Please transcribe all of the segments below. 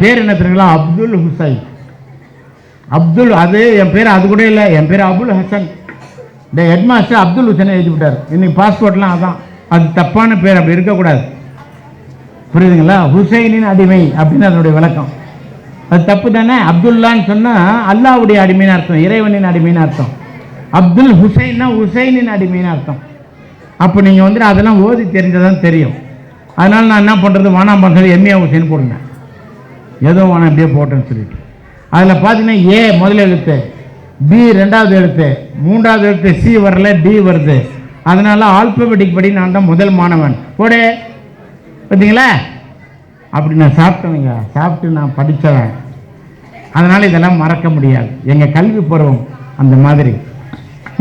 பேர் என்ன தெரியுங்களா? அப்துல் ஹுசைன். அப்துல் அது என் பேர் அது கூட இல்லை. என் பேர் அபுல் ஹசன். இந்த ஹெட்மாஸ்டர் அப்துல் ஹுசன் எழுதி விட்டார் இன்னைக்கு பாஸ்போர்ட்லாம் அதான். அது தப்பான பேர். அப்படி இருக்கக்கூடாது. புரியுதுங்களா? ஹுசைனின் அடிமை அப்படின்னு அதனுடைய விளக்கம். அது தப்பு தானே? அப்துல்லான்னு சொன்னால் அல்லாவுடைய அடிமைன்னு அர்த்தம். இறைவனின் அடிமைன்னு அர்த்தம். அப்துல் ஹுசைன்னா ஹுசைனின் அடிமைன்னு அர்த்தம். அப்போ நீங்கள் வந்துட்டு அதெல்லாம் ஓதி தெரிஞ்சதான் தெரியும். அதனால் நான் என்ன பண்ணுறது வானாம் பண்ணுறது எம்ஏ ஹுசைன் போடுங்க. ஏதோ வேணாம் அப்படியே போட்டேன்னு சொல்லிட்டு. அதில் பார்த்தீங்கன்னா ஏ முதல் எழுத்து பி ரெண்டாவது எழுத்து மூன்றாவது எழுத்து சி வரல டி வருது. அதனால் ஆல்பபெட்டிக் படி நான் தான் முதல் மாணவன். போடு. பார்த்தீங்களா அப்படி நான் சாப்பிட்டேனுங்க சாப்பிட்டு நான் படித்தவன். அதனால் இதெல்லாம் மறக்க முடியாது. எங்கள் கல்வி பருவம் அந்த மாதிரி.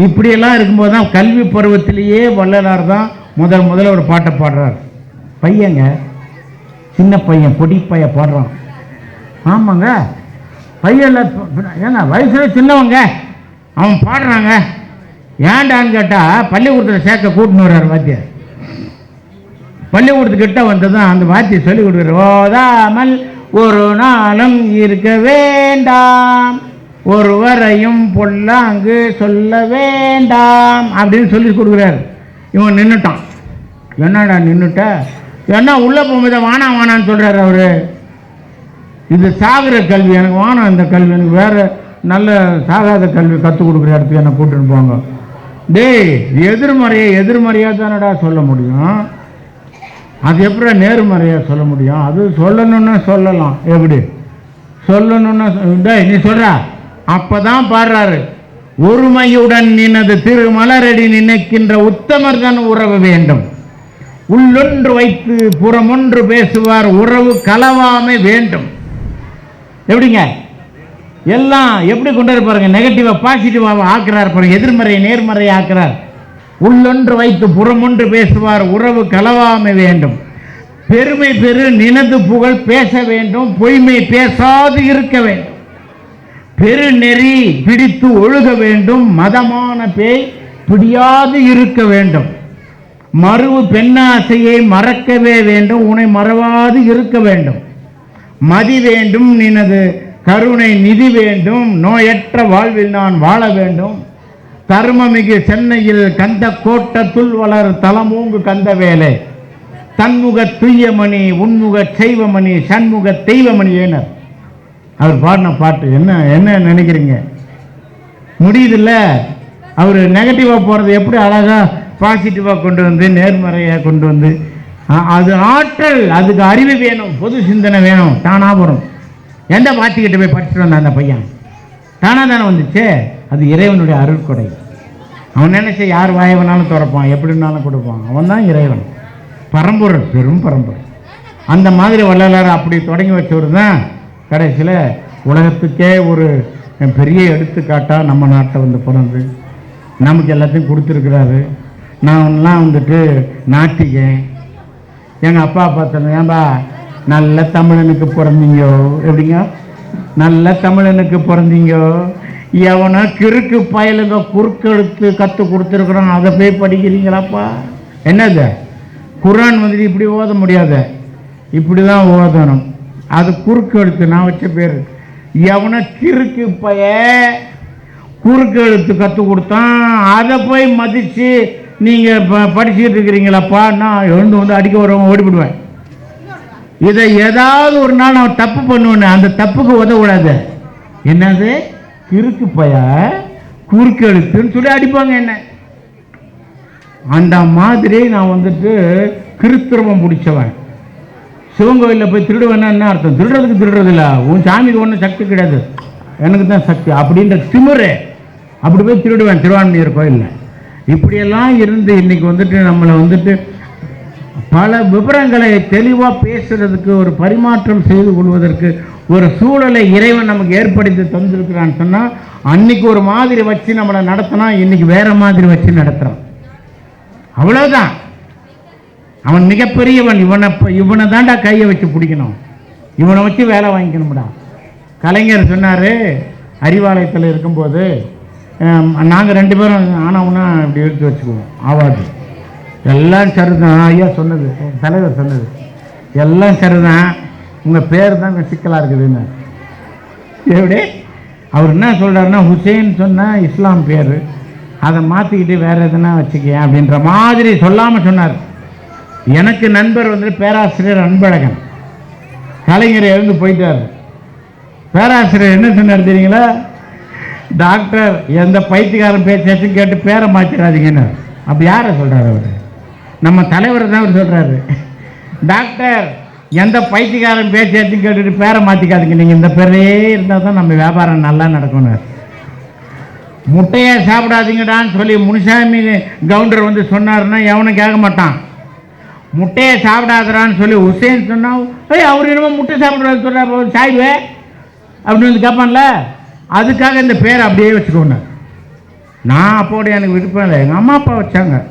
இப்படியெல்லாம் இருக்கும்போது தான் கல்வி பருவத்திலேயே வள்ளலார் தான் முதல் முதல்ல ஒரு பாட்டை பாடுறார். பையங்க சின்ன பையன் பொடி பையன் பாடுறான். ஆமாங்க. பையன்ல ஏங்க வயசில் சின்னவங்க. அவன் பாடுறாங்க. ஏன்டான்னு கேட்டால் பள்ளிக்கூடத்தில் சேர்க்க கூட்டின்னு வர்றார் வாத்தியார். பள்ளிக்கூடத்துக்கிட்ட வந்ததும் அந்த வாத்தியை சொல்லி கொடுக்குற ஓதாமல் ஒரு நாளும் இருக்க வேண்டாம். ஒருவரையும் பொல்லாங்கு சொல்ல வேண்டாம். அப்படின்னு சொல்லி கொடுக்குறாரு. இவன் நின்றுட்டான் என்னடா நின்றுட்ட என்ன உள்ளே போகும்போது வானா வானான்னு சொல்கிறாரு அவர். இது சாகிற கல்வி எனக்கு வேணாம் இந்த கல்வி எனக்கு வேறு நல்ல சாகாத கல்வி கற்றுக் கொடுக்குற இடத்துக்கு என்னை கூட்டின்னு போங்க. டேய் எதிர்மறையை எதிர்மறையாக தானடா சொல்ல முடியும். அது எப்படி நேர்மறையாக சொல்ல முடியும்? அது சொல்லணும்னா சொல்லலாம். எப்படி? சொல்லணும்னா டேய் நீ அப்போ தான் பாடுறாரு. ஒருமையுடன் நினது திருமலரடி நினைக்கின்ற உத்தமர் தான் உறவு வேண்டும். உள்ளொன்று வைத்து புறமொன்று பேசுவார் உறவு கலவாமை வேண்டும். எப்படிங்க? எல்லாம் எப்படி கொண்டு வர பாருங்க நெகட்டிவாக பாசிட்டிவாக ஆக்குறார் பாருங்க. எதிர்மறை நேர்மறை ஆக்குறார். உள்ளொன்று வைத்து புறமொன்று பேசுவார். உறவு கலவாமை வேண்டும். பெருமை பெரு நினது புகழ் பேச வேண்டும். பொய்மை பேசாது இருக்க வேண்டும். பெருநெறி பிடித்து ஒழுக வேண்டும். மதமான பேய் பிடியாது இருக்க வேண்டும். மறுவு பெண்ணாசையை மறக்கவே வேண்டும். உன்னை மறவாது இருக்க வேண்டும். மதி வேண்டும் நினது கருணை நிதி வேண்டும் நோயற்ற வாழ்வில் நான் வாழ வேண்டும். தர்மமிகு சென்னையில் கந்த கோட்டத்துள் வளர் தலமூங்கு கந்த வேலை. தன்முக துய்யமணி உன்முக செய்வமணி சண்முக தெய்வமணி ஏனர். அவர் பாடின பாட்டு என்ன என்ன நினைக்கிறீங்க? முடியுதுல்ல? அவர் நெகட்டிவாக போகிறது எப்படி அழகாக பாசிட்டிவாக கொண்டு வந்து நேர்மறையாக கொண்டு வந்து அது ஆற்றல் அதுக்கு அறிவு வேணும் பொது சிந்தனை வேணும் தானாக வரும். எந்த பாட்டிக்கிட்ட போய் படிச்சுட்டு வந்தான் அந்த பையன்? தானாக தானே வந்துச்சே? அது இறைவனுடைய அருட்கொடை அவன் நினைச்ச யார் வாயவனாலும் திறப்பான் எப்படினாலும் கொடுப்பான். அவன் தான் இறைவன். பரம்பொருள் பெரும் பரம்பொருள். அந்த மாதிரி வள்ளலார் அப்படி தொடங்கி வச்சவர் தான் கடைசியில் உலகத்துக்கே ஒரு பெரிய எடுத்துக்காட்டாக நம்ம நாட்டை வந்து பிறந்து நமக்கு எல்லாத்தையும் கொடுத்துருக்குறாரு. நான் வந்துட்டு நாட்டிக்கேன் எங்கள் அப்பா பார்த்தேன் ஏன்பா நல்ல தமிழனுக்கு பிறந்தீங்கோ. எப்படிங்க? நல்ல தமிழனுக்கு பிறந்தீங்கோ. எவனோ கிறுக்கு பயலுங்க குறுக்கெடுத்து கற்று கொடுத்துருக்குறான் அதை போய் படிக்கிறீங்களாப்பா? என்னது? குரான் வந்துட்டு இப்படி ஓத முடியாது? இப்படி தான் ஓதணும். அது குறுக்கெழுத்து நான் வச்ச பேர். எவனோ கிறுக்கு பய குறுக்கு எழுத்து கற்றுக் கொடுத்தான் அதை போய் மதித்து நீங்கள் ப படிச்சுக்கிட்டு நான் எழுந்து வந்து அடிக்க வரவங்க ஓடிவிடுவேன் இதை ஏதாவது ஒரு நாள் நான் தப்பு பண்ணுவேன் அந்த தப்புக்கு உதவக்கூடாது. என்னது? கிறுக்கு பய குறுக்கெழுத்துன்னு சொல்லி அடிப்பாங்க என்ன. அந்த மாதிரி நான் வந்துட்டு கிறிஸ்தவம் பிடிச்சவன். சிவன் கோயிலில் போய் திருடுவேன்னா என்ன அர்த்தம்? திருடுறதுக்கு திருடுறது இல்லை. உன் சாமிக்கு ஒன்றும் சக்தி கிடையாது. எனக்கு தான் சக்தி. அப்படின்ற திமிரு. அப்படி போய் திருடுவேன் திருவான்மையூர் கோயிலில். இப்படியெல்லாம் இருந்து இன்றைக்கி வந்துட்டு நம்மளை வந்துட்டு பல விவரங்களை தெளிவாக பேசுறதுக்கு ஒரு பரிமாற்றம் செய்து கொள்வதற்கு ஒரு சூழலை இறைவன் நமக்கு ஏற்படுத்தி தந்திருக்கிறான்னு சொன்னால் அன்னைக்கு ஒரு மாதிரி வச்சு நம்மளை நடத்தினா இன்னைக்கு வேற மாதிரி வச்சு நடத்துகிறான் அவ்வளோதான் அவன் மிகப்பெரியவன். இவனை இப்போ இவனை தாண்டா கையை வச்சு பிடிக்கணும். இவனை வச்சு வேலை வாங்கிக்கணும்டா. கலைஞர் சொன்னார் அறிவாலயத்தில் இருக்கும்போது நாங்கள் ரெண்டு பேரும் ஆனவுன்னா இப்படி எடுத்து வச்சுக்குவோம். ஆவாது. எல்லாம் சரிதான். ஐயா சொன்னது தலைவர் சொன்னது. எல்லாம் சரிதான். உங்கள் பேர் தான் சிக்கலாக இருக்குதுன்னு. எப்படி? அவர் என்ன சொல்கிறாருன்னா ஹுசேன் சொன்னால் இஸ்லாம் பேர். அதை மாற்றிக்கிட்டு வேறு எதுனா வச்சுக்கேன் அப்படின்ற மாதிரி சொல்லாமல் சொன்னார். எனக்கு நண்பர் வந்து பேராசிரியர் அன்பழகன். கலைஞர் எழுந்து போயிட்டார். பேராசிரியர் என்ன சொன்னார் தெரியுங்களா? டாக்டர் எந்த பைத்தியக்காரன் பேச்சாச்சும் கேட்டு பேரை மாற்றிடாதீங்கன்னு அப்படி யாரை சொல்கிறார் அவர்? நம்ம தலைவர் தான் அவர் சொல்கிறாரு டாக்டர் எந்த பைத்தியக்காரன் பேச்சாச்சும் கேட்டுட்டு பேரை மாற்றிக்காதீங்க நீங்கள் இந்த பேரே இருந்தால் தான் நம்ம வியாபாரம் நல்லா நடக்கணும் முட்டையை சாப்பிடாதீங்கடான்னு சொல்லி முனுசாமி கவுண்டர் வந்து சொன்னார்னா எவனும் கேட்க மாட்டான். முட்டையை சாப்பிடாதடான்னு சொல்லி உசேன் சொன்னால் ஏய் அவர் என்னமோ முட்டை சாப்பிட்றது சொல்கிறார் சாய்வே. அப்படின்னு வந்து கேட்பான்ல. அதுக்காக இந்த பேரை அப்படியே வச்சுக்கோங்க. நான் அப்போட எனக்கு விருப்பம் இல்லை. எங்கள் அம்மா அப்பா வச்சாங்க.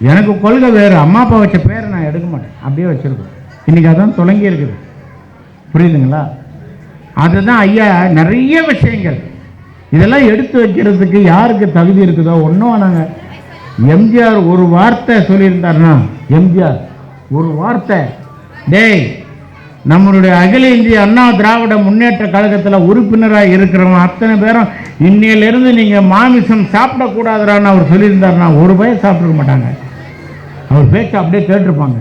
எனக்கு கொள்கை வேறு. அம்மா அப்பா வச்ச பேரை நான் எடுக்க மாட்டேன். அப்படியே வச்சுருக்கோம். இன்றைக்கி அதான் தொடங்கி இருக்குது. புரியுதுங்களா? அதுதான் ஐயா நிறைய விஷயங்கள். இதெல்லாம் எடுத்து வைக்கிறதுக்கு யாருக்கு தகுதி இருக்குதோ ஒன்றும் நாங்கள் எம்ஜிஆர் ஒரு வார்த்தை சொல்லியிருந்தாருன்னா எம்ஜிஆர் ஒரு வார்த்தை. டேய் நம்மளுடைய அகில இந்திய அண்ணா திராவிட முன்னேற்ற கழகத்தில் உறுப்பினராக இருக்கிறவங்க அத்தனை பேரும் இன்னையிலிருந்து நீங்கள் மாமிசம் சாப்பிடக்கூடாதுறான்னு அவர் சொல்லியிருந்தாருன்னா ஒரு பயம் சாப்பிட்ருக்க மாட்டாங்க. அவர் பேச்சை அப்படியே கேட்டிருப்பாங்க.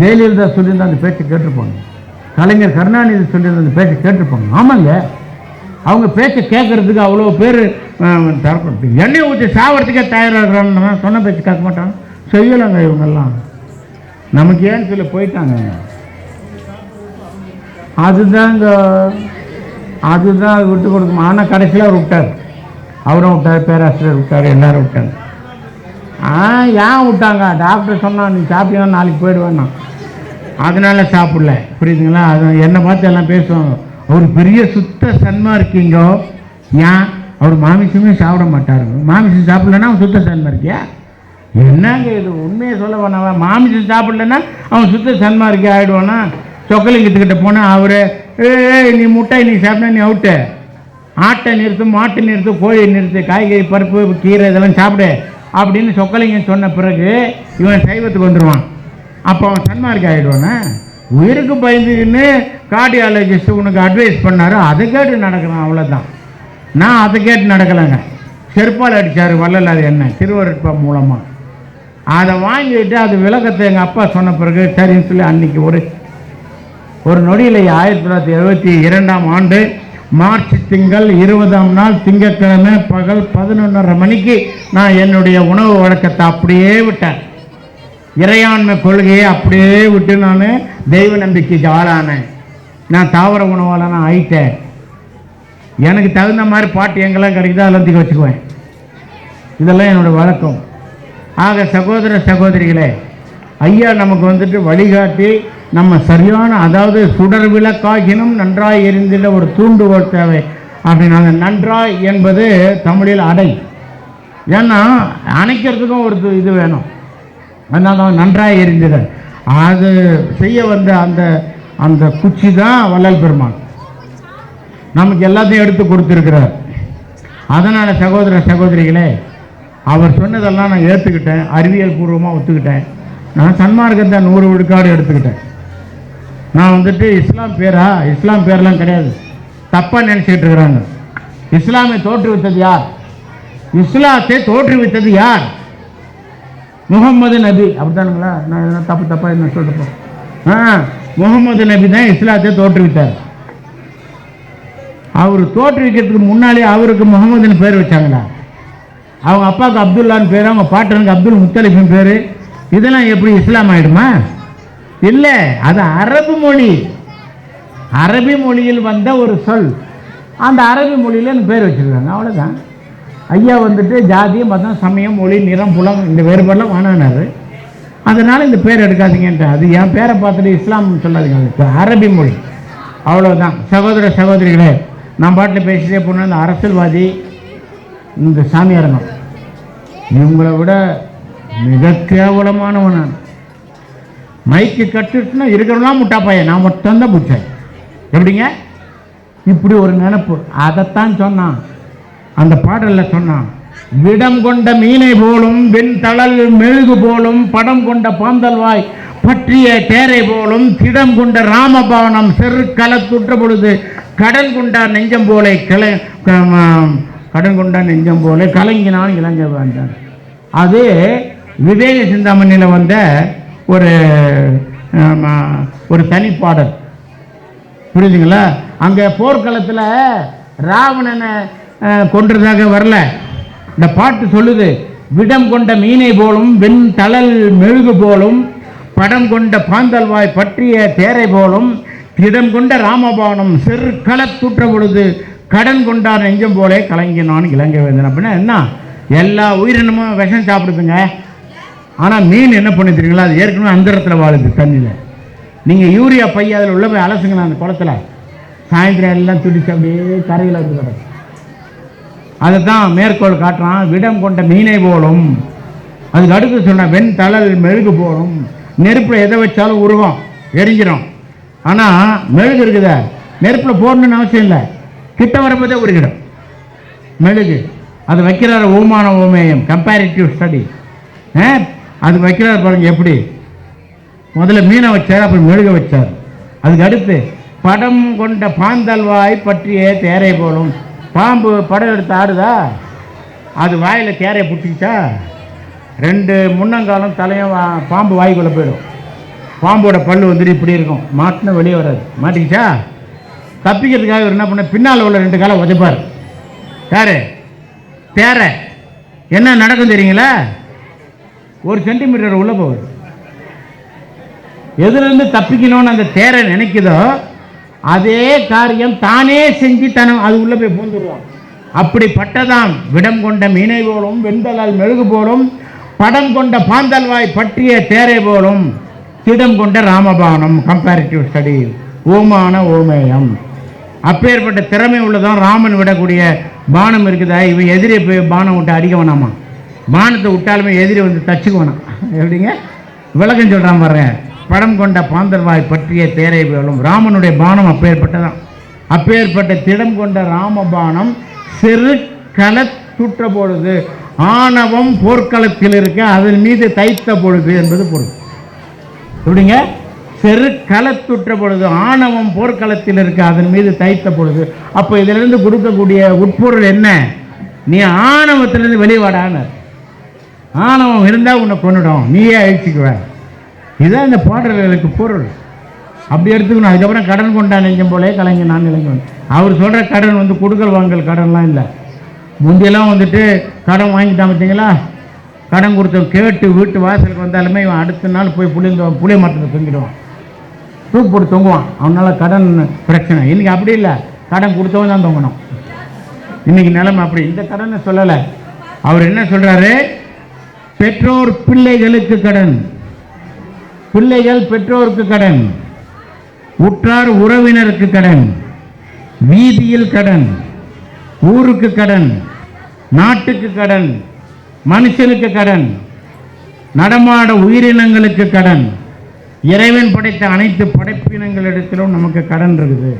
ஜெயலலிதா சொல்லியிருந்தா அந்த பேச்சை கேட்டிருப்பாங்க. கலைஞர் கருணாநிதி சொல்லியிருந்த அந்த பேச்சை கேட்டிருப்பாங்க. ஆமாங்க. அவங்க பேச்சை கேட்கறதுக்கு அவ்வளோ பேர் தரப்படுத்து எண்ணெய் ஊற்றி சாவறதுக்கே தயாராகிறான்னு சொன்ன பேச்சு கேட்க மாட்டாங்க. செய்யலைங்க இவங்கெல்லாம். நமக்கு ஏன்னு சொல்லி போயிட்டாங்க. அதுதாங்க அதுதான் விட்டு கொடுக்கும் ஆனால் கடைசியில் அவர் விட்டார். அவரும் விட்டார் பேராசிரியர் விட்டார் எல்லாரும் விட்டாங்க. ஆ ஏன் விட்டாங்க? டாக்டர் சொன்னான் நீ சாப்பிட்டீங்கன்னா நாளைக்கு போயிடுவேன்னா. அதனால சாப்பிடல. புரியுதுங்களா? அது என்னை பார்த்து எல்லாம் பேசுவாங்க. அவர் பெரிய சுத்த சன்மார்க்கிங்க ஏன்? அவர் மாமிசமே சாப்பிட மாட்டாருங்க மாமிசம் சாப்பிட்லன்னா அவன் சுத்த சன்மார்க்கியா என்னங்க இது? உண்மையை சொல்ல வேணாவா மாமிசம் சாப்பிட்லன்னா அவன் சுத்த சன்மா இருக்கே ஆகிடுவானா சொக்கலிங்கத்துக்கிட்ட போனால் அவர் ஏய் நீ முட்டை நீ சாப்பிட்டா நீ அவுட்டு ஆட்டை நிறுத்து மாட்டை நிறுத்து கோழி நிறுத்து காய்கறி பருப்பு கீரை இதெல்லாம் சாப்பிடு. அப்படின்னு சொக்கலிங்கம் சொன்ன பிறகு இவன் சைவத்துக்கு வந்துடுவான் அப்போ அவன் சன்மார்க்கு ஆகிடுவானே உயிருக்கு பயந்துக்கின்னு கார்டியாலஜிஸ்ட் உனக்கு அட்வைஸ் பண்ணாரு. அதை கேட்டு நடக்கிறான் அவ்வளோதான் நான் அதை கேட்டு நடக்கலைங்க. செருப்பால் அடித்தார் வள்ளலார் என்ன? திருவருட்பா மூலமாக அதை வாங்கிட்டு அது விளக்கத்தை எங்கள் அப்பா சொன்ன பிறகு சரின்னு சொல்லி அன்னைக்கு ஒரு ஒரு நொடியில் ஆயிரத்தி தொள்ளாயிரத்தி எழுபத்தி இரண்டாம் ஆண்டு மார்ச் திங்கள் இருபதாம் நாள் திங்கக்கிழமை பகல் பதினொன்றரை மணிக்கு நான் என்னுடைய உணவு வழக்கத்தை அப்படியே விட்டேன். இறையாண்மை கொள்கையை அப்படியே விட்டு நான் தெய்வ நம்பிக்கைக்கு ஆளானேன். நான் தாவர உணவால் நான் ஆயிட்டேன் எனக்கு தகுந்த மாதிரி பாட்டு எங்கெல்லாம் கிடைக்குதோ அதெல்லாம் வச்சுக்குவேன். இதெல்லாம் என்னோடய வழக்கம். ஆக சகோதர சகோதரிகளே ஐயா நமக்கு வந்துட்டு வழிகாட்டி நம்ம சரியான அதாவது சுடர் விளக்காகினும் நன்றாய் எரிந்திட ஒரு தூண்டுகோல் தேவை. அப்படின்னாங்க நன்றாய் என்பது தமிழில் அடை. ஏன்னா அணைக்கிறதுக்கும் ஒரு இது- இது வேணும். அதனால தான் நன்றாய் எரிந்திட. அது செய்ய வந்த அந்த அந்த குச்சி தான் வள்ளல் பெருமான். நமக்கு எல்லாத்தையும் எடுத்து கொடுத்துருக்கிறார். அதனால் சகோதர சகோதரிகளே அவர் சொன்னதெல்லாம் நான் ஏற்றுக்கிட்டேன் அறிவியல் பூர்வமாக ஒத்துக்கிட்டேன். நான் சன்மார்க்கத்தை நூறு விழுக்காடு எடுத்துக்கிட்டேன். நான் வந்துட்டு இஸ்லாம் பேரா? இஸ்லாம் பேர்லாம் கிடையாது. தப்பாக நினச்சிக்கிட்டு இருக்கிறாங்க. இஸ்லாமை தோற்றுவித்தது யார்? இஸ்லாத்தை தோற்றுவித்தது யார்? முகம்மது நபி. அப்படித்தானுங்களா? நான் எதனா தப்பு தப்பாக என்ன சொல்லிட்டு ஆ முகம்மது நபி தான் இஸ்லாத்தை தோற்றுவித்தார். அவர் தோற்றுவிக்கிறதுக்கு முன்னாலே அவருக்கு முகமதுன்னு பேர் வச்சாங்களா? அவங்க அப்பாவுக்கு அப்துல்லான்னு பேர் அவங்க பாட்டனுக்கு அப்துல் முத்தலிஃபின் பேர் இதெல்லாம் எப்படி இஸ்லாம் ஆயிடுமா? இல்லை அது அரபு மொழி. அரபி மொழியில் வந்த ஒரு சொல். அந்த அரபி மொழியில் எனக்கு பேர் வச்சிருக்காங்க அவ்வளோதான் ஐயா வந்துட்டு ஜாதி மதம் சமயம் மொழி நிறம் புலம் இந்த வேறுபாடெலாம் வேணானாரு அதனால் இந்த பேர் எடுக்காதீங்கன்ட்டு அது என் பேரை பார்த்துட்டு இஸ்லாம் சொல்லாதீங்க. அது அரபி மொழி. அவ்வளோதான் சகோதர சகோதரிகளே நான் பாட்டில் பேசிட்டே போனால் இந்த அரசியல்வாதி இந்த சாமியாரங்க இவங்களை விட மிக கேவலமானவன் நான். மைக்கு கட்டுனா இருக்கிறவெல்லாம் முட்டா பையன் நான் மட்டும்தான் பிடிச்சேன். எப்படிங்க? இப்படி ஒரு நினப்பு. அதைத்தான் சொன்னான். அந்த பாடலில் சொன்னான் விடம் கொண்ட மீனை போலும் வெண்தளல் மெழுகு போலும் படம் கொண்ட பாந்தல்வாய் பற்றிய தேரை போலும் திடம் கொண்ட ராமபவனம் செரு கலத்துற்ற பொழுது கடன் கொண்டா நெஞ்சம் போல கிளை க- கடன் கொண்டா நெஞ்சம் போல கலங்கினான் இளங்க வேண்டான் அது விவேக சிந்தாமணியில் வந்த ஒரு ஒரு தனிப்பாடல் புரியுதுங்களா அங்கே போர்க்களத்தில் ராவணனை கொன்றதாக வரல. இந்த பாட்டு சொல்லுது விடம் கொண்ட மீனை போலும் வெண் தளல் மெழுகு போலும் படம் கொண்ட பாந்தல்வாய் பற்றிய தேரை போலும் திடம் கொண்ட ராமபானம் செரு களத்துற்ற பொழுது கடன் கொண்டார் நெஞ்சம் போலே கலங்கினான் இலங்கை வேந்தன். அப்படின்னா என்ன? எல்லா உயிரினமும் விஷம் சாப்பிடுதுங்க. ஆனால் மீன் என்ன பண்ணி தெரியுங்களா? அது ஏற்கனவே அந்தரத்தில் வாழுது தண்ணியில். நீங்கள் யூரியா பைய அதில் உள்ள போய் அலசுங்களா அந்த குளத்துல. சாயந்தரம் எல்லாம் துடிச்சு அப்படியே கரையில் வந்து கிடக்கு. அதை தான் மேற்கோள் காட்டுறான் விடம் கொண்ட மீனை போலும். அதுக்கு அடுத்து சொன்ன வெண் தளல் மெழுகு போலும். நெருப்பில் எதை வச்சாலும் உருவம் எரிஞ்சிடும் ஆனால் மெழுகு இருக்குத. நெருப்பில் போடணும்னு அவசியம் இல்லை. கிட்ட வரும்போதே உருகிடும். மெழுகு. அது வைக்கிறார் ஓமான ஓமேயம் கம்பேரிட்டிவ் ஸ்டடி அது வைக்கிறார் பாருங்க எப்படி? முதல்ல மீனை வச்சார் அப்புறம் மெழுக வச்சார். அதுக்கு அடுத்து படம் கொண்ட பாந்தல்வாய் பற்றிய தேரை போலும். பாம்பு படம் எடுத்து ஆடுதா? அது வாயில் தேரையை பிடிச்சிக்கிச்சா ரெண்டு முன்னங்காலம் தலையும் வா- பாம்பு வாய்க்குள்ளே போயிடும். பாம்போட பல்லு வந்துட்டு இப்படி இருக்கும். மாட்டினா வெளியே வராது. மாட்டிக்கிச்சா? தப்பிக்கிறதுக்காக இவர் என்ன பண்ண பின்னால் உள்ள ரெண்டு காலம் உதைப்பார். யாரு? தேரை. என்ன நடக்கும் தெரியுங்களா? ஒரு சென்டிமீட்டர் உள்ள போகுது. எதுலேருந்து தப்பிக்கணும்னு அந்த தேரை நினைக்குதோ அதே காரியம் தானே செஞ்சு தன அது உள்ளே போய் பூந்துருவான் அப்படிப்பட்டதாம் விடம் கொண்ட மீனை போலும் வெண்தலால் மெழுகு போலும் படம் கொண்ட பாந்தல்வாய் பற்றிய தேரை போலும் திடம் கொண்ட ராமபானம் கம்பேரிட்டிவ் ஸ்டடி ஓமான ஓமேயம். அப்பேற்பட்ட திறமை உள்ளதான் ராமன் விடக்கூடிய பானம் இருக்குதா? இவன் எதிரே போய் பானம் விட்டு அடிக்க வேணாமா? பானத்தை விட்டாலுமே எதிரி வந்து தச்சுக்குவானாம் எப்படிங்க? விளக்கம் சொல்கிறான் பாருங்க. படம் கொண்ட பாந்தர்வாய் பற்றிய தேரை வேலும் ராமனுடைய பானம் அப்பேற்பட்டதான். அப்பேற்பட்ட திடம் கொண்ட ராமபானம் சிறு களத்துற்ற பொழுது ஆணவம் போர்க்களத்தில் இருக்க அதன் மீது தைத்த பொழுது என்பது பொருள். எப்படிங்க? செரு களத்துற்ற பொழுது ஆணவம் போர்க்களத்தில் இருக்க அதன் மீது தைத்த பொழுது அப்போ இதிலிருந்து கொடுக்கக்கூடிய உட்பொருள் என்ன? நீ ஆணவத்திலிருந்து வெளிவாடான்னு ஆணவம் இருந்தால் உன்னை கொண்டுடும் நீயே அழிச்சிக்குவ. இதுதான் இந்த பாடல்களுக்கு பொருள். அப்படி எடுத்துக்கணும். அதுக்கப்புறம் கடன் கொண்டா நெஞ்சம் போலே கலைஞர் நான் இளைஞன் அவர் சொல்கிற கடன் வந்து கொடுக்கல் வாங்கல் கடன்லாம் இல்லை. முந்தியெல்லாம் வந்துட்டு கடன் வாங்கிட்டான் பார்த்தீங்களா கடன் கொடுத்தவன் கேட்டு வீட்டு வாசலுக்கு வந்தாலுமே இவன் அடுத்த நாள் போய் புளிந்த புளிய மரத்தில் தொங்கிடுவான். தூக்கு போட்டு தொங்குவான். அவனால கடன் பிரச்சனை. இன்றைக்கி அப்படி இல்லை. கடன் கொடுத்தவன் தான் தொங்கணும். இன்னைக்கு நிலைமை அப்படி. இந்த கடனை சொல்லலை. அவர் என்ன சொல்கிறாரு பெற்றோர் பிள்ளைகளுக்கு கடன். பிள்ளைகள் பெற்றோருக்கு கடன். உற்றார் உறவினருக்கு கடன். வீதியில் கடன். ஊருக்கு கடன். நாட்டுக்கு கடன். மனுஷனுக்கு கடன். நடமாட உயிரினங்களுக்கு கடன். இறைவன் படைத்த அனைத்து படைப்பினங்களிடத்திலும் நமக்கு கடன் இருக்குது.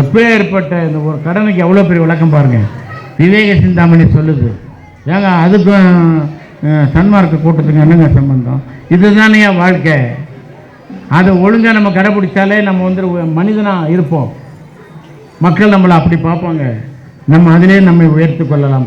எப்பேற்பட்ட இந்த ஒரு கடனுக்கு எவ்வளோ பெரிய விளக்கம் பாருங்கள் விவேக சிந்தாமணி சொல்லுது. ஏங்க அதுக்கும் சன்மார்க்க கூட்டத்துக்கு என்னங்க சம்பந்தம்? இதுதானே வாழ்க்கை? அதை ஒழுங்காக நம்ம கடைபிடிச்சாலே நம்ம வந்து மனிதனாக இருப்போம். மக்கள் நம்மளை அப்படி பார்ப்பாங்க. நம்ம அதிலே நம்மை உயர்த்து கொள்ளலாம்.